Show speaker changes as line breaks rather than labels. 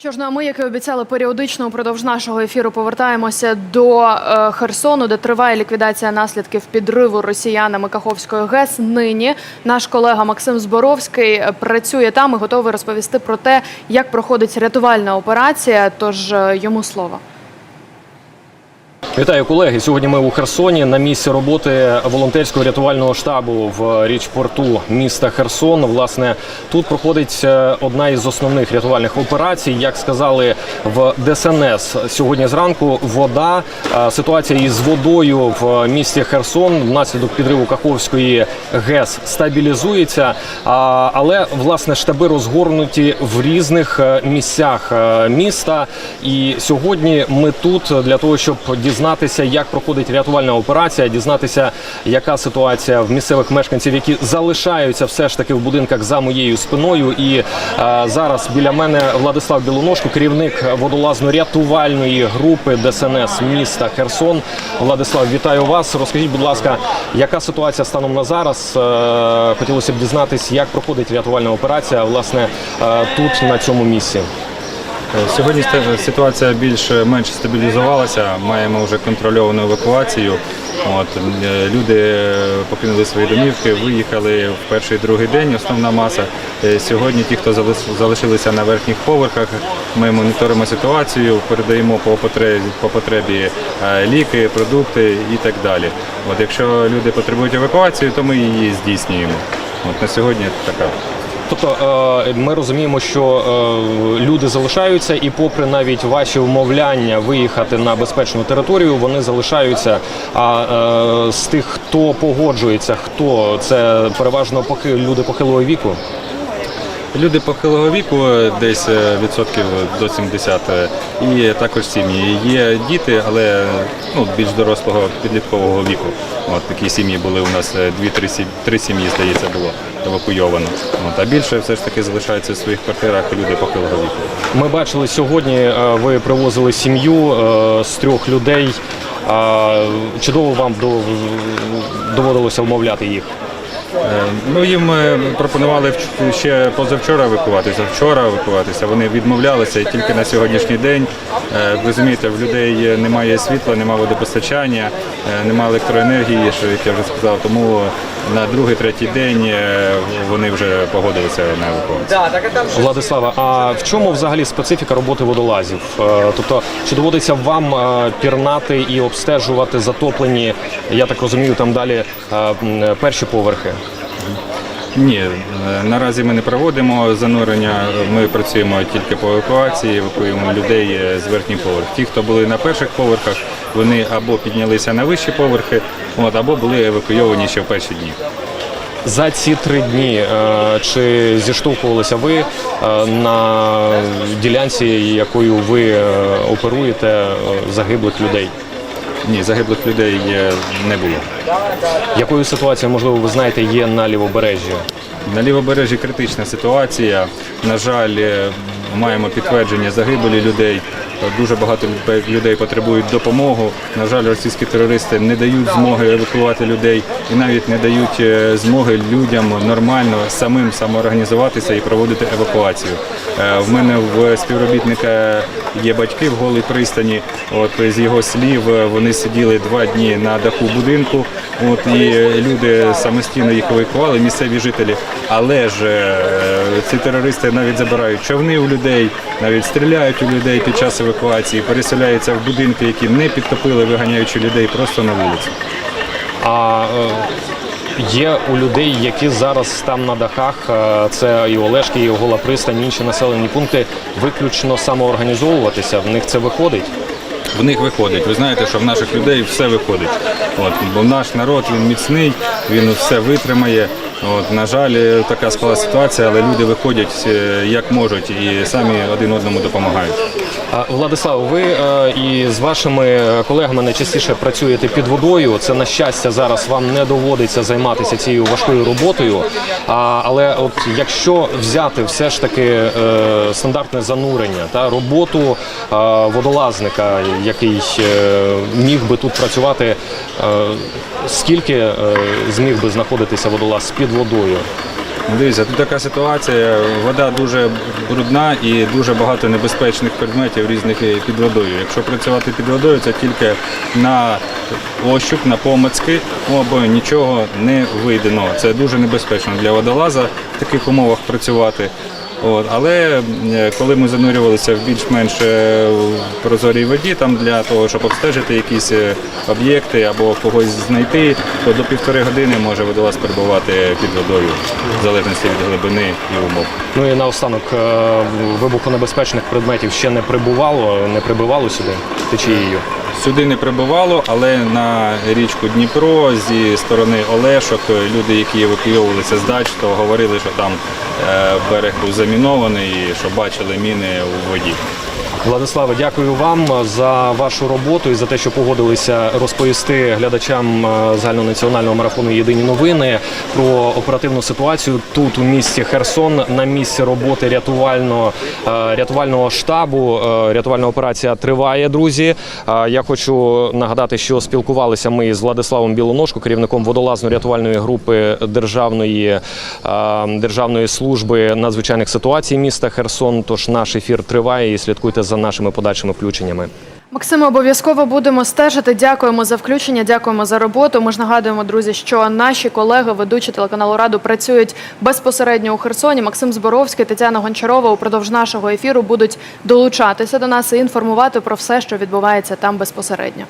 Що ж, ну а ми, як і обіцяли, періодично упродовж нашого ефіру повертаємося до е, Херсону, де триває ліквідація наслідків підриву росіянами Каховської ГЕС. Нині наш колега Максим Зборовський е, працює там і готовий розповісти про те, як проходить рятувальна операція. Тож е, йому слово.
Вітаю колеги. Сьогодні ми у Херсоні на місці роботи волонтерського рятувального штабу в річпорту міста Херсон. Власне, тут проходить е, одна із основних рятувальних операцій. Як сказали в ДСНС сьогодні зранку, вода е, ситуація із водою в місті Херсон внаслідок підриву Каховської ГЕС стабілізується. Але власне штаби розгорнуті в різних е, місцях міста. І сьогодні ми тут для того, щоб дізнатися, як проходить рятувальна операція, дізнатися, яка ситуація в місцевих мешканців, які залишаються все ж таки в будинках за моєю спиною. І е, зараз біля мене Владислав Білоножко, керівник водолазно-рятувальної групи ДСНС міста Херсон. Владислав, вітаю вас. Розкажіть, будь ласка, яка ситуація станом на зараз? Е, Хотілося б дізнатися, як проходить рятувальна операція, власне, е, тут на цьому місці.
Сьогодні ситуація більш-менш стабілізувалася. Маємо вже контрольовану евакуацію. От е, люди е, покинули свої домівки, виїхали в перший другий день. Основна маса. Е, Сьогодні ті, хто залишилися на верхніх поверхах, ми моніторимо ситуацію, передаємо по потребі, по потребі е, ліки, продукти і так далі. От якщо люди потребують евакуації, то ми її здійснюємо. От на сьогодні така.
Тобто е, ми розуміємо, що е, люди залишаються, і попри навіть ваші вмовляння виїхати на безпечну територію, вони залишаються. А е, з тих, хто погоджується, хто це переважно поки люди похилого віку.
Люди похилого віку, десь е, відсотків до 70, е, і також сім'ї. Є діти, але ну, більш дорослого підліткового віку. От такі сім'ї були у нас е, дві-три три сім'ї, здається, було евакуйовано. От, а більше все ж таки залишаються в своїх квартирах люди похилого віку.
Ми бачили сьогодні, е, ви привозили сім'ю е, з трьох людей. Е, Чудово вам доводилося вмовляти їх.
Е, Ну їм е, пропонували ще позавчора викуватися, вчора викуватися. Вони відмовлялися і тільки на сьогоднішній день. е, розумієте, в людей немає світла, немає водопостачання, немає електроенергії, що як я вже сказав. Тому на другий, третій день е, вони вже погодилися на евакуацію.
Владислава, а в чому взагалі специфіка роботи водолазів? Е, Тобто, чи доводиться вам е, пірнати і обстежувати затоплені, я так розумію, там далі перші поверхи?
Ні, е, наразі ми не проводимо занурення. Ми працюємо тільки по евакуації, евакуємо людей е, з верхніх поверхів. Ті, хто були на перших поверхах, вони або піднялися на вищі поверхи, от, або були евакуйовані ще в перші дні.
За ці три дні е, чи зіштовхувалися ви на ділянці, якою ви оперуєте загиблих людей?
Ні, загиблих людей не було.
Якою ситуацією, можливо, ви знаєте, є на лівобережжі?
На лівобережжі критична ситуація. На жаль, е, маємо підтвердження загибелі людей. Дуже багато людей потребують допомогу. На жаль, російські терористи не дають змоги евакуювати людей і навіть не дають е, змоги людям нормально самим самоорганізуватися і проводити евакуацію. Е, В мене в співробітника є батьки в голій пристані. От з його слів вони сиділи два дні на даху будинку. От і люди самостійно їх евакували, місцеві жителі. Але ж е, ці терористи навіть забирають човни у людей, навіть стріляють у людей під час евакуації, переселяються в будинки, які не підтопили, виганяючи людей просто на вулицю.
А е, є у людей, які зараз там на дахах, е, це і Олешки, і Гола Пристань, інші населені пункти, виключно самоорганізовуватися. В них це виходить.
В них виходить. Ви знаєте, що в наших людей все виходить. От, бо наш народ він міцний, він все витримає. От, на жаль, е, така склала ситуація, але люди виходять е, як можуть і самі один одному допомагають.
Владислав, ви е, і з вашими колегами найчастіше працюєте під водою. Це на щастя зараз вам не доводиться займатися цією важкою роботою. Але от якщо взяти все ж таки стандартне занурення та роботу водолазника, який міг би тут працювати, скільки зміг би знаходитися водолаз під водою?
Дивіться, тут така ситуація. Вода дуже брудна і дуже багато небезпечних предметів різних під водою. Якщо працювати під водою, це тільки на ощуп, на помацки, або нічого не вийдено. Це дуже небезпечно для водолаза в таких умовах працювати. От, але е, коли ми занурювалися в більш-менш е, прозорій воді, там для того, щоб обстежити якісь е, об'єкти або когось знайти, то до півтори години може водолаз перебувати під водою, в залежності від глибини і умов.
Ну і наостанок вибухонебезпечних предметів ще не прибувало, не прибивало сюди течією.
Сюди не прибувало, але на річку Дніпро зі сторони Олешок люди, які евакуйовувалися з дач, то говорили, що там е, берег був замінований, і що бачили міни у воді.
Владиславе, дякую вам за вашу роботу і за те, що погодилися розповісти глядачам загальнонаціонального марафону Єдині новини про оперативну ситуацію тут у місті Херсон на місці роботи рятувального рятувального штабу. Рятувальна операція триває, друзі. Я хочу нагадати, що спілкувалися ми з Владиславом Білоножко, керівником водолазно-рятувальної групи державної державної служби надзвичайних ситуацій міста Херсон. Тож наш ефір триває і слідкуйте за нашими подальшими включеннями.
Максиме, обов'язково будемо стежити. Дякуємо за включення, дякуємо за роботу. Ми ж нагадуємо, друзі, що наші колеги, ведучі телеканалу Раду, працюють безпосередньо у Херсоні. Максим Зборовський, Тетяна Гончарова упродовж нашого ефіру будуть долучатися до нас і інформувати про все, що відбувається там безпосередньо.